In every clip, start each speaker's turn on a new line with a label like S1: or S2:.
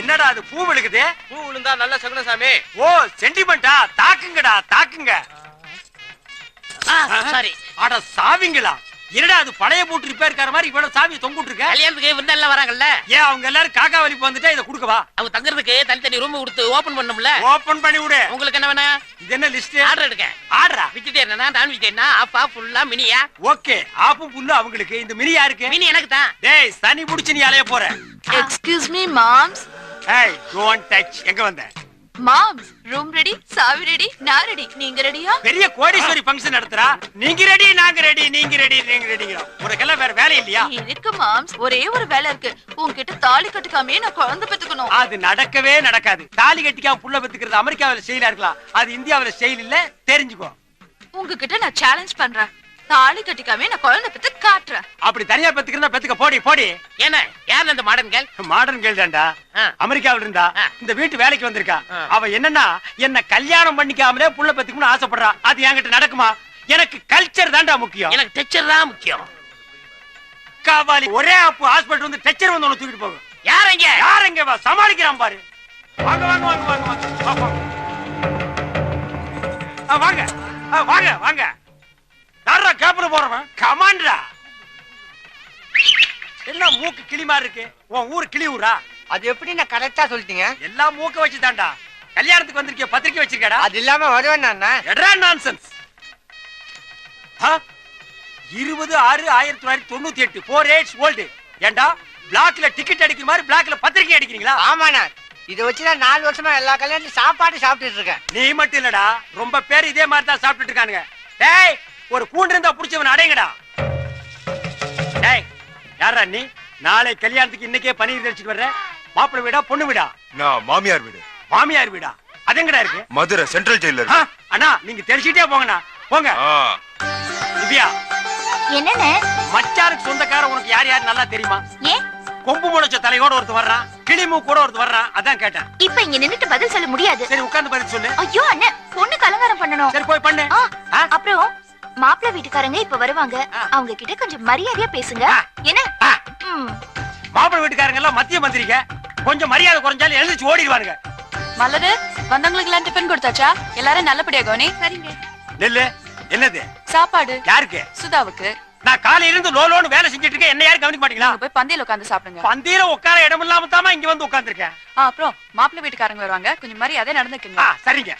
S1: என்னடா அது பூ விழுகுது?
S2: பூ விழுந்தா நல்ல சகுனம் சாமி
S1: ஓ சென்டிமெண்டா தாக்குங்கடா தாக்குங்க.
S3: சாரி
S1: அட சாவிங்களா. என்னடா அது பழைய பூட்டு ரிப்பேர் கார மாதிரி இவ்வளவு சாவி தொங்கிட்டு இருக்க
S3: கல்யாணத்துக்கு விருந்தெல்லாம் வராங்கல்ல?
S1: ஏன் அவங்க எல்லாரும் காக்கா வலிப்பு வந்துட்டா இதை கொடுக்கவா
S3: அவங்க தங்குறதுக்கு தனித்தனி ரூம் கொடுத்து ஓபன் பண்ணும்ல?
S1: ஓபன் பண்ணி விடு.
S3: உங்களுக்கு என்ன வேணும்
S1: இது என்ன லிஸ்ட்
S3: ஆர்டர் எடுக்க
S1: ஆடுறா
S3: வெஜிடேரியனா நான் வெஜிடேரியனா ஆஃபா ஃபுல்லா மினியா?
S1: ஓகே ஆப்பும் புல்லு அவங்களுக்கு. இந்த மினி யாருக்கு?
S3: மினி எனக்கு தான்.
S1: டேய் சனி புடிச்சு நீ அலைய போற.
S4: எக்ஸ்கியூஸ் மீ மாம்ஸ்
S1: ஏய் டோன்ட் டச் எங்க வந்த?
S4: மாம்ஸ் ரூம் ரெடி சாவி ரெடி நான் ரெடி நீங்க ரெடியா
S1: பெரிய கோடீஸ்வரி ஃபங்க்ஷன் நடத்துறா. நீங்க ரெடி நாங்க ரெடி நீங்க ரெடி நீங்க ரெடிங்கிறோம் உனக்கெல்லாம் வேற வேலை இல்லையா?
S4: இருக்கு மாம்ஸ் ஒரே ஒரு வேலை இருக்கு. உன்கிட்ட தாலி கட்டுக்காமே நான் குழந்தை பெத்துக்கணும்
S1: அது நடக்கவே நடக்காது. தாலி கட்டிக்காம புள்ள பெத்துக்கிறது அமெரிக்காவில ஸ்டைலா இருக்கலாம். அது இந்தியாவில ஸ்டைல் இல்ல தெரிஞ்சுக்கோ.
S4: உங்ககிட்ட நான் சேலஞ்ச் பண்றேன். தாலி கட்டிக்காமே நான் குழந்தை பெத்து காட்டுறேன்.
S1: அப்படி தனியா பெத்துக்கிறதா பெத்துக்க போடி போடி.
S3: ஏன்னா யார் அந்த மாடர்ன் கேர்ள்
S1: மாடர்ன் கேள் தான்டா. அமெரிக்காவில இருந்தா. இந்த வீட்டு வேலைக்கு வந்திருக்கா. அவ என்னன்னா என்ன கல்யாணம் பண்ணிக்காமலே புள்ள பெத்துக்கணும்னு ஆசைப்படுறா. அது என்கிட்ட நடக்குமா? எனக்கு கல்ச்சர் தான்டா முக்கியம்.
S3: எனக்கு டெக்சர் தான் முக்கியம்.
S1: காவாலி ஒரே அப்பு ஹாஸ்பிட்டல் வந்து டெச்சர் வந்து உன்னை தூக்கிட்டு போகும்.
S3: யார் இங்க?
S1: யார் எங்க வா? சமாளிக்கிறான் பாரு. வாங்க வாங்க வாங்க வாங்க வாங்க. வாங்க. வாங்க வாங்க. கேப்பல போறவன்? கமாண்டா என்ன மூக்கு கிளி மாதிரி இருக்கு? உன் ஊர் கிளி ஊரா?
S2: அது எப்படி நான் கரெக்டா சொல்லிட்டீங்க?
S1: எல்லாம் மூக்க வச்சு தாண்டா கல்யாணத்துக்கு வந்திருக்கிய பத்திரிக்கை வச்சிருக்கடா.
S2: அது இல்லாம வருவேன் நான்
S1: எட்ரா நான்சென்ஸ் இருபது ஆறு ஆயிரத்தி தொள்ளாயிரத்தி தொண்ணூத்தி எட்டு. போர் எயிட்ஸ் ஓல்டு ஏண்டா? பிளாக்ல டிக்கெட் அடிக்கிற மாதிரி பிளாக்ல பத்திரிக்கை அடிக்கிறீங்களா?
S2: ஆமாண்ணா. இதை வச்சுதான் நாலு வருஷமா எல்லா கல்யாணத்துலயும் சாப்பாடு சாப்பிட்டுட்டு இருக்கேன்.
S1: நீ மட்டும் இல்லடா. ரொம்ப பேர் இதே மாதிரி தான் சாப்பிட்டுட்டு இருக்கானுங்க. டேய் ஒரு கூண்டு இருந்தா புடிச்சவன் அடைங்கடா. டேய் யாரா நீ? நாளை கல்யாணத்துக்கு இன்னைக்கே பன்னீர் தெளிச்சிட்டு வர்ற? மாப்பிள்ளை வீடா பொண்ணு வீடா?
S5: நான் மாமியார் வீடு.
S1: மாமியார் வீடா? அதெங்கடா இருக்கு?
S5: மதுரை சென்ட்ரல் ஜெயில இருக்கு.
S1: அண்ணா நீங்க தெளிச்சிட்டே போங்கண்ணா. போங்க. திவ்யா
S4: என்னன்னு
S1: மச்சாருக்கு சொந்தக்காரன் உனக்கு யார் யார் நல்லா தெரியுமா?
S4: ஏன்
S1: கொம்பு முளைச்ச தலையோட ஒருத்தர் வர்றான். கிளிமூ கூட ஒருத்தர் வர்றான். அதான் கேட்டேன்.
S4: இப்ப இங்க நின்னுட்டு பதில் சொல்ல முடியாது.
S1: சரி உட்கார்ந்து பதில் சொல்லு.
S4: ஐயோ அண்ணன் பொண்ணுக்கு அலங்காரம் பண்ணணும்.
S1: சரி போய் பண்ணு?
S4: அப்புறம்? மாப்பிள்ளை வீட்டுக்காரங்க இப்ப வருவாங்க. அவங்க கிட்ட கொஞ்சம் மரியாதையா பேசுங்க. என்ன.
S1: மாப்பிள்ளை வீட்டுக்காரங்க எல்லாம் மத்திய மந்திரிங்க. கொஞ்சம் மரியாதை குறைஞ்சாலும் எழுந்திரிச்சு ஓடிடுவானுங்க.
S6: மலரு வந்தவங்களுக்கு எல்லாம் டிஃபன் கொடுத்தாச்சா? எல்லாரும் நல்லபடியா கவனி.
S4: சரிங்க.
S1: நெல்லு. என்னது?
S6: சாப்பாடு.
S1: யாருக்கு?
S6: சுதாவுக்கு.
S1: நான் காலையில இருந்து லோ லோன்னு வேலை செஞ்சுட்டு இருக்கேன். என்ன யாரும் கவனிக்க மாட்டீங்களா?
S6: போய் பந்தியில உட்காந்து சாப்பிடுங்க.
S1: பந்தியில உட்கார இடம் இல்லாம தாமா இங்க வந்து உட்கார்ந்திருக்கேன்.
S6: ஆ, அப்புறம் மாப்பிள்ளை வீட்டுக்காரங்க வருவாங்க. கொஞ்சம் மரியாதை நடந்துக்குங்க.
S1: சரிங்க.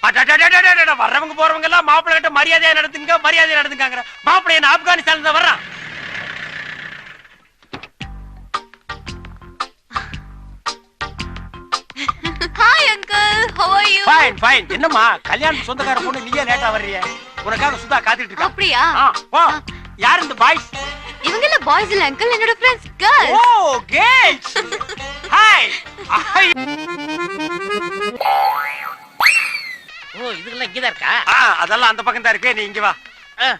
S1: வர்றவங்க போறவங்க எல்லாம் மாப்பிள்ளை கிட்ட மரியாதையா நடந்துங்க மரியாதையா நடந்துங்க மாப்பிள்ளை என்ன ஆப்கானிஸ்தான் இருந்து வர்றான்
S4: hi uncle how are you
S1: fine fine என்னம்மா கல்யாணம் சொந்தக்கார பொண்ணு நீயே லேட்டா வர்றிய உனக்காக சுதா காத்துட்டு இருக்கா
S4: அப்படியா
S1: ஆ, போ யார் இந்த பாய்ஸ்
S4: இவங்க இல்ல பாய்ஸ் இல்ல அங்கிள் என்னோட ஃப்ரெண்ட்ஸ் கேர்ள்ஸ்
S1: ஓ கேர்ள்ஸ் ஹாய் ஹாய்
S3: ஓ இதுக்கெல்லாம் இங்கதான் இருக்கா?
S1: ஆ அதெல்லாம் அந்த பக்கம் தான் இருக்கு நீ இங்க வா. ஏய்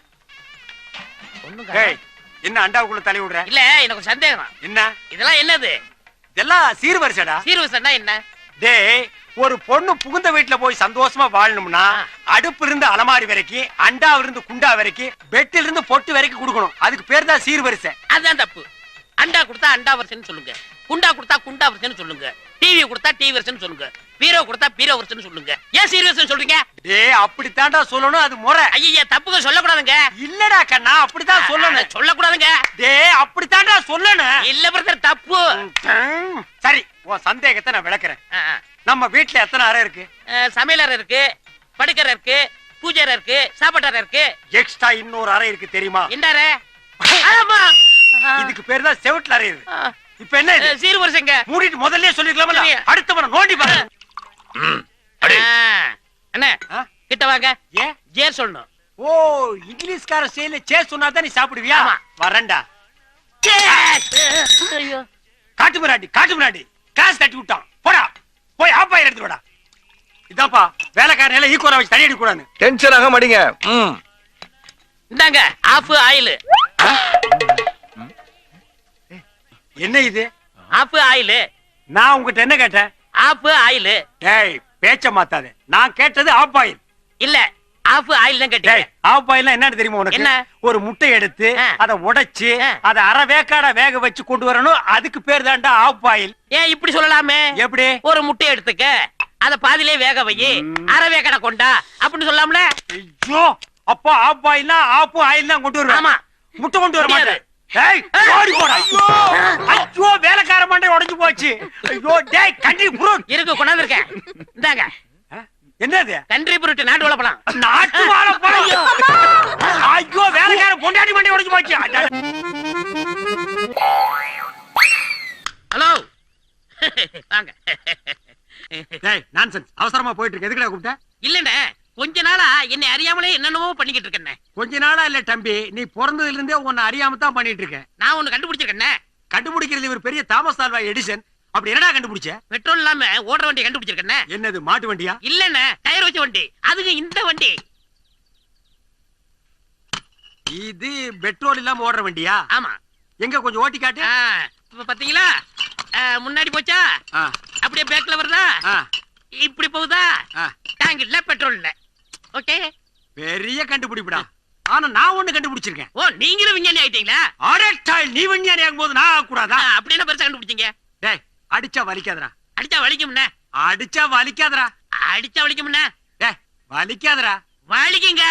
S3: காணோம்.
S1: என்ன அண்டாவுக்குள்ள தள்ளி விடுற?
S3: இல்ல எனக்கு ஒரு சந்தேகம்.
S1: என்ன?
S3: இதெல்லாம் என்னது?
S1: இதெல்லாம் சீர்வரிசைடா
S3: சீர்வசன்னா என்ன?
S1: டேய் ஒரு பொண்ணு புகுந்த வீட்டுல போய் சந்தோஷமா வாழணும்னா. அடுப்பு இருந்து அலமாரி வரைக்கும் அண்டாவில இருந்து குண்டா வரைக்கும் பெட்டில இருந்து பொட்டு வரைக்கும் கொடுக்கணும். அதுக்கு பேர் தான் சீர்வரிசை
S3: அதுதான் தப்பு. அண்டா கொடுத்தா அண்டா வருஷன் சொல்லுங்க. குண்டா கொடுத்தா குண்டா வருஷன் சொல்லுங்க. டிவி கொடுத்தா டிவி வருஷன் சொல்லுங்க. பீரோ கொடுத்தா பீரோ வருஷன் சொல்லுங்க. ஏன் சீரியஸ் சொல்றீங்க?
S1: டேய் அப்படித்தான்டா சொல்லணும் அது முறை.
S3: ஐயா தப்புங்க சொல்லக்கூடாதுங்க.
S1: இல்லடா கண்ணா அப்படித்தான் சொல்லணும்.
S3: அட, சொல்லக்கூடாதுங்க.
S1: டேய் அப்படித்தான்டா சொல்லணும்.
S3: இல்ல பிரதர் தப்பு.
S1: சரி உன் சந்தேகத்தை நான் விளக்குறேன். நம்ம வீட்டுல எத்தனை அறை இருக்கு?
S3: அஹ், சமையலறை இருக்கு படுக்கறை இருக்கு பூஜை அறை இருக்கு சாப்பாட்டு அறை இருக்கு.
S1: எக்ஸ்ட்ரா இன்னொரு அறை இருக்கு தெரியுமா?
S3: இந்தாரே ஆமா.
S1: இதுக்கு பேர் தான் செவுட்ல அறை இது. இப்ப என்ன இது?
S3: சீர் வருஷங்க
S1: மூடிட்டு முதல்லயே சொல்லிருக்கலாம்ல.
S3: சரி.
S1: அடுத்தவன நோண்டி பாரு.
S3: அண்ணே
S1: ஆ?
S3: கிட்ட வாங்க.
S1: ஏன்
S3: ஜேர் சொல்லணும்.
S1: ஓ இங்கிலீஷ்கார ஸ்டைல சே சொன்னா தான் நீ சாப்பிடுவியா?
S3: ஐயோ.
S1: காட்டு மிராண்டி காட்டு மிராண்டி கிளாஸ் தட்டி விட்டான். போடா. போய் ஆப்பாயில் எடுத்து விடா. இதாப்பா வேலைக்காரன் எல்லாம் ஈக்குவலா வச்சு தண்ணி அடிக்க கூடாது
S5: டென்ஷன் ஆக மாட்டீங்க ம்.
S3: இந்தாங்க ஆஃப் ஆயில்
S1: என்ன இது?
S3: Off oil.
S1: நான் உங்ககிட்ட என்ன கேட்டேன்?
S3: Off oil.
S1: டேய் பேச்ச மாத்தாதே. நான் கேட்டது ஆப்பாயில்
S3: இல்ல ஆஃப் ஆயில் தான்
S1: டேய்
S3: கேட்டீங்க
S1: ஆஃப் பாயில்னா என்னன்னு தெரியுமா உனக்கு?
S3: என்ன?
S1: ஒரு முட்டை எடுத்து. அதை உடைச்சு. அதை அரை வேக்காட வேக வச்சு கொண்டு வரணும். அதுக்கு பேர் தான்டா ஆஃப் பாயில்
S3: ஏன் இப்படி சொல்லலாமே?
S1: எப்படி?
S3: ஒரு முட்டை எடுத்துக்க. அத பாதியிலே வேக வை. அரை வேக்கடை கொண்டா. அப்படின்னு சொல்லாம்ல?
S1: ஐயோ அப்பா ஆஃப் பாயில்னா ஆஃப் ஆயில் தான் கொண்டு வருவேன்.
S3: ஆமா.
S1: முட்டை கொண்டு வர. மாட்டேன். டேய் ஓடி போடா. ஐயோ. ஐயோ வேலைக்கார மண்டை உடைஞ்சு போச்சு. ஐயோ டேய் கண்ட்ரி புரூட்
S3: இருக்கு கொண்டாந்து இருக்கேன் இந்தாங்க
S1: என்னது?
S3: கண்ட்ரி புருட்டு நாட்டு வளப்பலாம்
S1: நாட்டு வாழைப்பழம் ஐயோ. வேலைக்கார பொண்டாட்டி மண்டை உடைஞ்சு போச்சு.
S3: ஹலோ. வாங்க.
S1: டேய் நான்சென்ஸ் அவசரமா போயிட்டு இருக்கு. எதுக்குடா கூப்பிட்ட?
S3: இல்லண்ணே கொஞ்ச நாளா என்னை அறியாமலே என்னென்னவோ பண்ணிக்கிட்டு இருக்கேண்ணே.
S1: கொஞ்ச நாளா இல்ல தம்பி. நீ பிறந்ததுல இருந்தே உன்னை அறியாம தான் பண்ணிட்டு இருக்க
S3: நான் ஒண்ணு கண்டுபிடிச்சிருக்கேண்ணே.
S1: கண்டுபிடிக்கிறது இவர் பெரிய தாமஸ் ஆல்வா எடிசன். அப்படி என்னடா கண்டுபிடிச்ச?
S3: பெட்ரோல் இல்லாம ஓடுற வண்டி கண்டுபிடிச்சிருக்கேண்ணே.
S1: என்னது மாட்டு வண்டியா?
S3: இல்லண்ணே டயர் வச்ச வண்டி. அதுக்கு இந்த வண்டி.
S1: இது பெட்ரோல் இல்லாம ஓடுற வண்டியா?
S3: ஆமா.
S1: எங்க கொஞ்சம் ஓட்டி காட்டு.
S3: இப்ப பாத்தீங்களா? முன்னாடி போச்சா? அப்படியே பேக்ல வருதா? இப்படி போகுதா. டேங்க் இல்ல பெட்ரோல் இல்ல. ஓகே.
S1: பெரிய கண்டுபிடிப்புடா. ஆனா நான் ஒண்ணு கண்டுபிடிச்சிருக்கேன்.
S3: ஓ நீங்களும் விஞ்ஞானி ஆயிட்டீங்களா?
S1: அடட்டாய் நீ விஞ்ஞானி ஆகும்போது நான் ஆகக்கூடாதா?
S3: அப்படி என்ன பெருசா கண்டுபிடிச்சீங்க?
S1: டேய் அடிச்சா வலிக்காதடா.
S3: அடிச்சா வலிக்கும்ண்ணே
S1: அடிச்சா வலிக்காதடா.
S3: அடிச்சா வலிக்கும்ண்ணே
S1: டேய் வலிக்காதடா.
S3: வலிக்குங்க.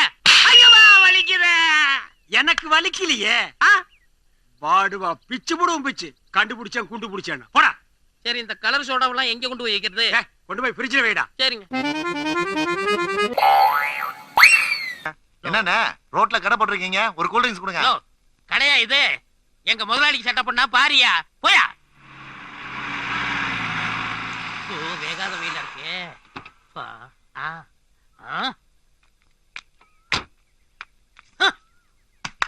S3: ஐயோவா வலிக்குதே.
S1: எனக்கு வலிக்கலையே.
S3: ஆ,
S1: வாடுவா பிச்சு புடுவும் பிச்சு. கண்டுபிடிச்சேன் குண்டு பிடிச்சேன் போடா.
S3: சரி இந்த கலர் சோடாவெல்லாம் எங்க கொண்டு போய் வைக்கிறது?
S1: கொண்டு போய் ஃப்ரிட்ஜில் வைடா.
S3: சரிங்க.
S5: என்னண்ணே? ரோட்ல கடை போட்டிருக்கீங்க? ஒரு கூல் ட்ரிங்க்ஸ் கொடுங்க.
S3: கடையா இது? எங்க முதலாளிக்கு செட்டப் பண்ணா பாரியா? போயா. ஓ வேகாத வெயிலா இருக்கே. பா, ஆ, ஆ.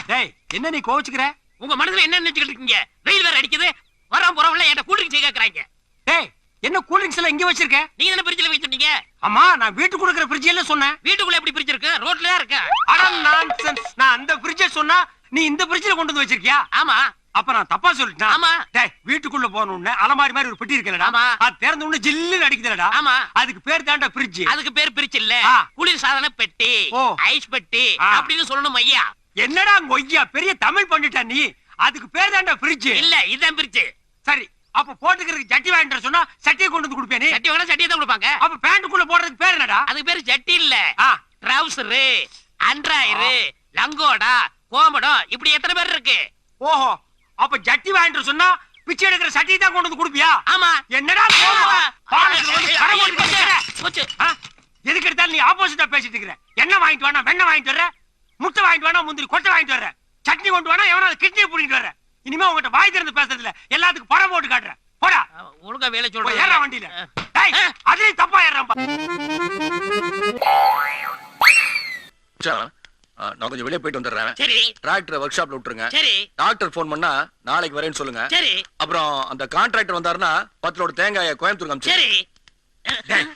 S1: டேய் என்ன நீ கோவிச்சுக்கிற?
S3: உங்க மனசுல என்ன நினைச்சுக்கிட்டு இருக்கீங்க? வெயில் வேற அடிக்குது. வரோம் போறவங்கள என்கிட்ட கூல் ட்ரிங்க்ஸ் கேக்குறாங்க.
S1: டேய் என்ன கூல் ட்ரிங்க்ஸ் எல்லாம் இங்க வச்சிருக்க?
S3: நீங்க தானே பிரிட்ஜ்ல வைக்க சொன்னீங்க
S1: அம்மா நான் வீட்டுக்கு கொடுக்குற ஃப்ரிட்ஜ் எல்லாம் சொன்னேன்
S3: வீட்டுக்குள்ள எப்படி பிரிட்ஜ் இருக்கு? ரோட்ல தான் இருக்கு?
S1: அட நான்சென்ஸ் நான் அந்த ஃப்ரிட்ஜை சொன்னா நீ இந்த ஃப்ரிட்ஜ்ல கொண்டு வந்து வச்சிருக்கியா?
S3: ஆமா.
S1: அப்ப நான் தப்பா சொல்லிட்டேன்?
S3: ஆமா.
S1: டேய் வீட்டுக்குள்ள போன உடனே அலமாரி மாதிரி ஒரு பெட்டி இருக்கலடா
S3: ஆமா.
S1: அது திறந்த உடனே ஜில்லுன்னு அடிக்குதுலடா
S3: ஆமா.
S1: அதுக்கு பேர் தாண்டா ஃப்ரிட்ஜ்
S3: அதுக்கு பேர் பிரிட்ஜ் இல்ல. குளிர் சாதன பெட்டி. ஐஸ் பெட்டி. அப்படின்னு சொல்லணும் ஐயா.
S1: என்னடா கொய்யா பெரிய தமிழ் பண்ணிட்ட நீ? அதுக்கு பேர் தாண்டா ஃப்ரிட்ஜ்
S3: இல்ல இதுதான் பிரிட்ஜ்
S1: சரி அப்ப போட்டுக்கிறதுக்கு சட்டி வாங்கிட்டு வர சொன்னா சட்டியை கொண்டு வந்து கொடுப்பேன்?
S3: சட்டி வாங்கினா சட்டியை தான் கொடுப்பாங்க.
S1: அப்ப பேண்ட்டுக்குள்ள போடுறதுக்கு பேர் என்னடா?
S3: அதுக்கு பேரு சட்டி இல்ல. ட்ரவுசரு அண்ட்ராயரு லங்கோடா கோமடம் இப்படி எத்தனை பேர் இருக்கு?
S1: ஓஹோ அப்ப ஜட்டி வாங்கிட்டு வர சொன்னா பிச்சை எடுக்கிற சட்டி தான் கொண்டு வந்து கொடுப்பியா?
S3: ஆமா.
S1: என்னடா? எதுக்கு எடுத்தாலும் நீ ஆப்போசிட்டா பேசிட்டு இருக்கிற. எண்ணெய் வாங்கிட்டு வேணா வெண்ணெய் வாங்கிட்டு வர்ற? முட்டை வாங்கிட்டு வேணா முந்திரி கொட்டை வாங்கிட்டு வர்ற? சட்னி கொண்டு வேணா எவனாவது கிட்னி புடிங்கிட்டு வர்ற? இனிமே உங்ககிட்ட வாய் திறந்து பேசுறது இல்ல எல்லாத்துக்கும் படம் போட்டு காட்டுற போடா.
S3: ஒழுங்கா வேலை
S1: போய் ஏறா
S3: சொல்றேன்
S1: வண்டியில டேய் அதுலயும் தப்பா ஏறான்
S7: நான் கொஞ்சம் வெளியே போயிட்டு வந்துடுறேன்.
S3: சரி.
S7: டிராக்டரை ஒர்க் ஷாப்ல விட்டுருங்க.
S3: சரி.
S7: டாக்டர் ஃபோன் பண்ணா நாளைக்கு வரேன்னு சொல்லுங்க.
S3: சரி.
S7: அப்புறம் அந்த கான்ட்ராக்டர் வந்தாருன்னா பத்து லோடு தேங்காயை கோயம்புத்தூர் அமிச்சு
S3: சரி.
S1: டேய்,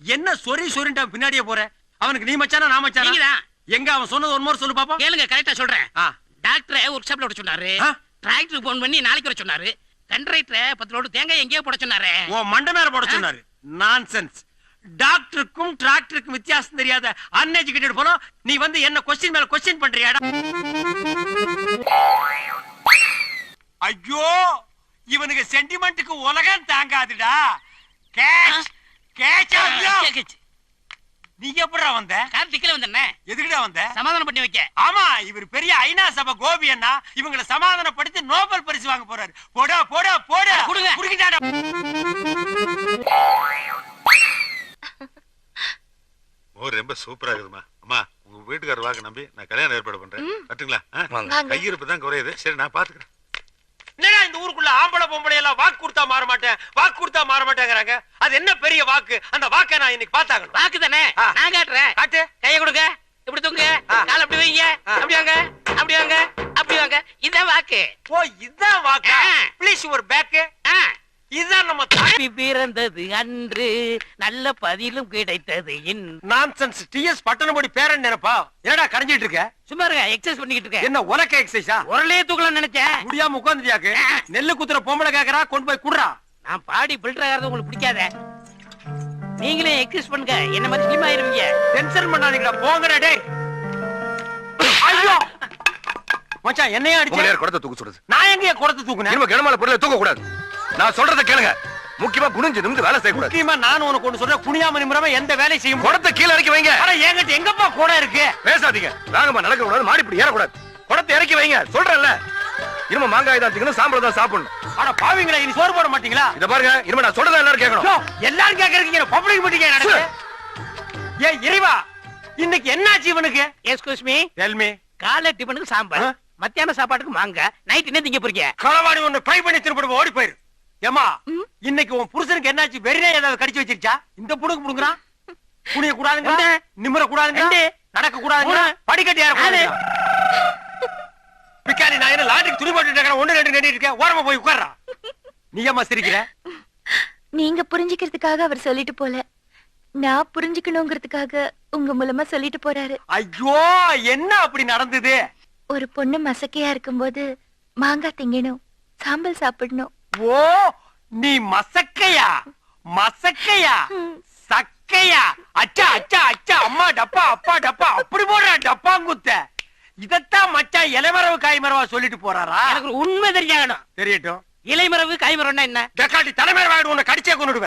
S1: என்ன சொறி சொரின்ட்டா பின்னாடியே போற? அவனுக்கு நீ மச்சானா நான் மச்சானா? எங்க அவன் சொன்னது ஒரு முறை சொல்லு பாப்போம்.
S3: கேளுங்க கரெக்டா சொல்றேன்.
S1: ஆ.
S3: டாக்டரை ஒர்க் ஷாப்ல விட சொன்னாரு? டிராக்டருக்கு போன் பண்ணி நாளைக்கு வர சொன்னாரு. கண்ட்ரைட்டரை பத்து லோடு தேங்காய் எங்கேயோ போட சொன்னாரு.
S1: உன் மண்டை மேல போட சொன்னாரு. நான்சென்ஸ் டாக்டருக்கும் டிராக்டருக்கும் வித்தியாசம் தெரியாத அன்எஜுகேட்டட் போல நீ வந்து என்ன கொஸ்டின் மேல கொஸ்டின் பண்றியாடா? ஐயோ இவனுக்கு சென்டிமெண்ட்டுக்கு உலகம் தாங்காதுடா. Catch catch
S3: கேக்குச்சு.
S1: நீ எப்படிடா வந்த?
S3: கார்த்திக்ல வந்தேன்
S1: எதுக்குடா வந்த?
S3: சமாதானம் பண்ணி வைக்க.
S1: ஆமா இவர் பெரிய ஐநா சபை கோபி அண்ணா. இவங்களை சமாதானப்படுத்தி நோபல் பரிசு வாங்க போறாரு. போடா போடா போடா.
S3: கொடுங்க.
S1: குடுக்கிட்டாடா.
S8: மோர் ரொம்ப சூப்பரா இருக்குதுமா அம்மா உங்க வீட்டுக்காரர் வாங்க நம்பி நான் கல்யாணம் ஏற்பாடு பண்றேன். கட்டுங்களா?
S7: வாங்க.
S8: கையிருப்பு தான் குறையுது. சரி நான் பாத்துக்கிறேன்.
S1: இந்த ஊருக்குள்ள ஆம்பளை பொம்பளை எல்லாம் வாக்கு கொடுத்தா மாற மாட்டேன் வாக்கு கொடுத்தா மாற மாட்டேங்கிறாங்க. அது என்ன பெரிய வாக்கு? அந்த வாக்கை நான் இன்னைக்கு பார்த்தாகணும்.
S3: வாக்கு தானே. நான் காட்டுறேன்.
S1: காட்டு.
S3: கைய கொடுங்க. இப்படி தூங்க. கால் அப்படி வைங்க. அப்படி வாங்க. அப்படி வாங்க. அப்படி வாங்க. இதான் வாக்கு.
S1: ஓ இதான் வாக்கா. ப்ளீஸ் ஒரு பேக்கு?
S3: ஆ.
S1: இதுதான் நம்ம தாய்
S3: பிறந்தது அன்று நல்ல பதிலும் கிடைத்தது இன்
S1: நான்சென்ஸ் டிஎஸ் பட்டணப்படி பேரன் நினைப்பா? என்னடா கரைஞ்சிட்டு இருக்க?
S3: சும்மா இருங்க எக்ஸசைஸ் பண்ணிக்கிட்டு இருக்கேன்.
S1: என்ன உலக்க எக்ஸசைஸா
S3: உரலே தூக்கலாம் நினைச்சேன்.
S1: முடியாம உட்காந்துட்டியாக்கு நெல்லு குத்துற பொம்பளை கேக்குறா கொண்டு போய் குடுறா?
S3: நான் பாடி பில்டர் ஆகிறது உங்களுக்கு பிடிக்காத. நீங்களே எக்ஸிஸ்ட் பண்ணுங்க. என்ன மாதிரி ஸ்லிம் ஆயிருவீங்க
S1: டென்ஷன் பண்ணாதீங்கடா போங்கடா டேய். ஐயோ! மச்சான் என்னைய அடிச்ச?
S7: குடத்தை தூக்க சொல்றது.
S1: நான் எங்கேய குடத்தை தூக்குனேன்?
S7: இனிமே கிணமால பொருளை தூக்க கூடாது நான் சொல்றத கேளுங்க. முக்கியமா குனிஞ்சு நிமிந்து வேலை செய்யக்கூடாது.
S1: முக்கியமா நான் உனக்கு ஒண்ணு சொல்றேன். குனியாம நிமிராம எந்த வேலையும் செய்ய முடியாது.
S7: குடத்தை கீழே இறக்கி வைங்க.
S1: ஆனா என்கிட்ட எங்கப்பா கூட இருக்கு?
S7: பேசாதீங்க. வேகமா நடக்க கூடாது மாடி இப்படி ஏறக்கூடாது. குடத்தை இறக்கி வைங்க. சொல்றேன்ல. இனிமே மாங்காய் தான் திங்கணும் சாம்பல் தான் சாப்பிடணும்.
S1: ஆனா பாவீங்களா இனி சோறு போட மாட்டீங்களா?
S7: இத பாருங்க இனிமே நான் சொல்றதா எல்லாரும் கேட்கணும்.
S1: யோ, எல்லாரும் கேக்குறீங்க பப்ளிக் மீட்டிங் நடக்குது? ஏ இறைவா இன்னைக்கு என்னாச்சு இவனுக்கு?
S3: எஸ்கூஸ் மீ
S1: டெல்மி
S3: காலை டிபனுக்கு சாம்பார்? மத்தியான சாப்பாட்டுக்கு மாங்க நைட் என்ன திங்க போறீங்க?
S1: களவாணி ஒண்ணு ட்ரை பண்ணி திருப்பி ஓடி போயிரு. ஏமா இன்னைக்கு உன் புருஷனுக்கு என்னாச்சு? வெறியா ஏதாவது கடிச்சு வச்சிருச்சா? இந்த புடுங்க புடுங்குறான் குனிய கூடாதுங்க. நிமிர கூடாதுங்க. நடக்க கூடாதுங்க. படிக்கட்டு ஏற கூடாது பிக்காலி நான் என்ன லாட்டுக்கு துணி போட்டுட்டு இருக்கேன் ஒண்ணு ரெண்டு கட்டிட்டு இருக்கேன் ஓரமா போய் உட்கார்றா? நீ ஏமா சிரிக்கிற?
S6: நீங்க புரிஞ்சுக்கிறதுக்காக அவர் சொல்லிட்டு போல. நான் புரிஞ்சுக்கணுங்கிறதுக்காக உங்க மூலமா சொல்லிட்டு போறாரு.
S1: ஐயோ என்ன அப்படி நடந்தது?
S6: ஒரு பொண்ணு மசக்கையா இருக்கும்போது மாங்காய் திங்கணும் சாம்பல் சாப்பிடணும்
S1: ஓ நீ மசக்கையா? மசக்கையா? சக்கையா? அச்சா அச்சா அச்சா அம்மா டப்பா அப்பா டப்பா அப்படி போடுறா டப்பாங்குத்த. இதத்தான் மச்சான் இளமரவு காய்மரவா சொல்லிட்டு போறாரா?
S3: எனக்கு ஒரு உண்மை தெரிஞ்சாகணும்
S1: தெரியட்டும்.
S3: இலைமரவு காய்மரம்னா என்ன?
S1: டக்காட்டி தலைமையில வாங்கிட்டு உன்னை கடிச்சே கொண்டுடுவேன்